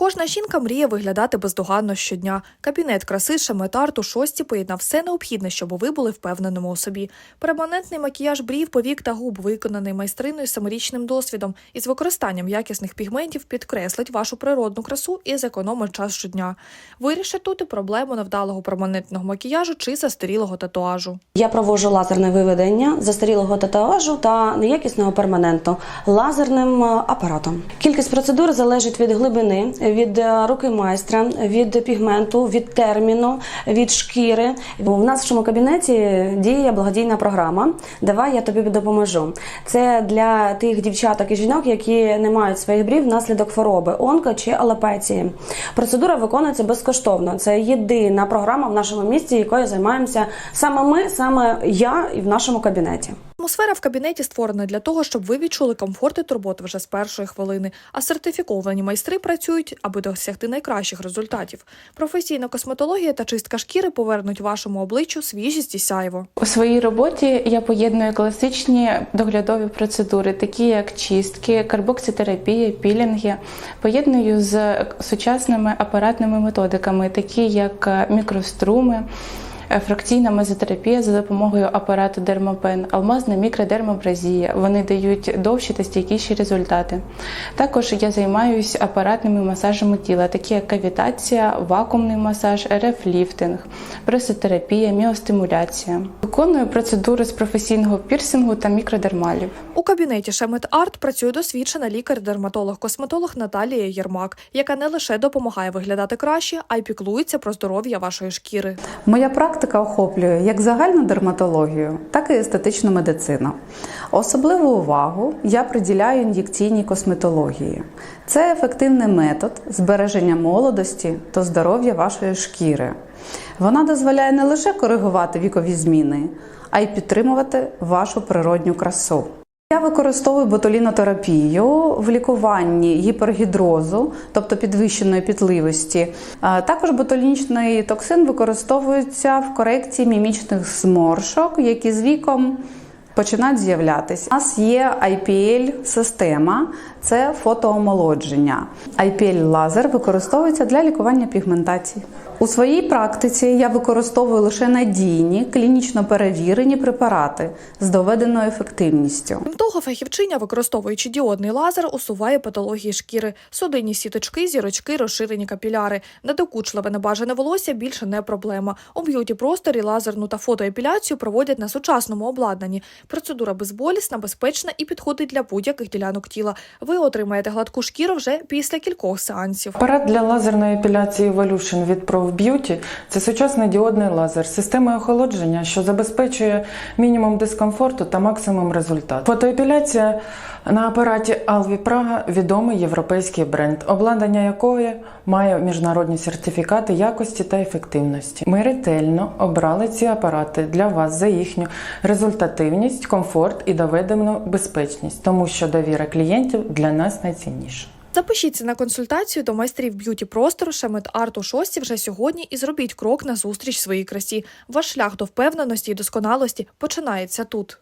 Кожна жінка мріє виглядати бездоганно щодня. Кабінет краси Шеметарт у шості поєднав все необхідне, щоб ви були впевненими у собі. Перманентний макіяж брів, повік та губ, виконаний майстриною з саморічним досвідом і з використанням якісних пігментів підкреслить вашу природну красу і зекономить час щодня. Вирішить тут і проблему невдалого перманентного макіяжу чи застарілого татуажу. Я проводжу лазерне виведення застарілого татуажу та неякісного перманенту лазерним е, апаратом. Кількість процедур залежить від глибини, від е, руки майстра, від пігменту, від терміну, від шкіри. В нашому кабінеті діє благодійна програма. Давай я тобі допоможу. Це для тих дівчаток і жінок, які не мають своїх брів внаслідок хвороби, онко чи алопеції. Процедура виконується безкоштовно. Це єдина програма в нашому місті, якою займаємося саме ми, саме я і в нашому кабінеті. Атмосфера в кабінеті створена для того, щоб ви відчули комфорт і турботу вже з першої хвилини, а сертифіковані майстри працюють, аби досягти найкращих результатів. Професійна косметологія та чистка шкіри повернуть вашому обличчю свіжість і сяйво. У своїй роботі я поєдную класичні доглядові процедури, такі як чистки, карбокситерапія, пілінги, поєдную з сучасними апаратними методиками, такі як мікроструми. Е, Фракційна мезотерапія за допомогою апарату Дермопен, алмазна мікродермабразія. Вони дають довші та стійкіші результати. Також я займаюся апаратними масажами тіла, такі як кавітація, вакуумний масаж, рефліфтинг, пресотерапія, міостимуляція. Виконую процедури з професійного пірсингу та мікродермалів. У кабінеті Шемет Арт працює досвідчена лікар-дерматолог-косметолог Наталія Єрмак, яка не лише допомагає виглядати краще, а й піклується про здоров'я вашої шкіри. Моя практика охоплює як загальну дерматологію, так і естетичну медицину. Особливу увагу я приділяю ін'єкційній косметології. Це ефективний метод збереження молодості та здоров'я вашої шкіри. Вона дозволяє не лише коригувати вікові зміни, а й підтримувати вашу природню красу. Я використовую ботулінотерапію в лікуванні гіпергідрозу, тобто підвищеної пітливості. Також ботулінічний токсин використовується в корекції мімічних зморшок, які з віком починають з'являтися. У нас є IPL-система, це фотоомолодження. IPL-лазер використовується для лікування пігментації. У своїй практиці я використовую лише надійні, клінічно перевірені препарати з доведеною ефективністю. Крім того, фахівчиня, використовуючи діодний лазер, усуває патології шкіри, судинні сіточки, зірочки, розширені капіляри. Недокучливе небажане волосся більше не проблема. У б'юті просторі лазерну та фотоепіляцію проводять на сучасному обладнанні. Процедура безболісна, безпечна і підходить для будь-яких ділянок тіла. Ви отримаєте гладку шкіру вже після кількох сеансів. Апарат для лазерної епіляції Evolution від Pro це сучасний діодний лазер з системою охолодження, що забезпечує мінімум дискомфорту та максимум результату. Фотоепіляція на апараті Alvi Praga – відомий європейський бренд, обладнання якої має міжнародні сертифікати якості та ефективності. Ми ретельно обрали ці апарати для вас за їхню результативність, комфорт і доведену безпечність, тому що довіра клієнтів для нас найцінніша. Запишіться на консультацію до майстрів б'юті простору Шемет Арт у шості вже сьогодні і зробіть крок на зустріч своїй красі. Ваш шлях до впевненості і досконалості починається тут.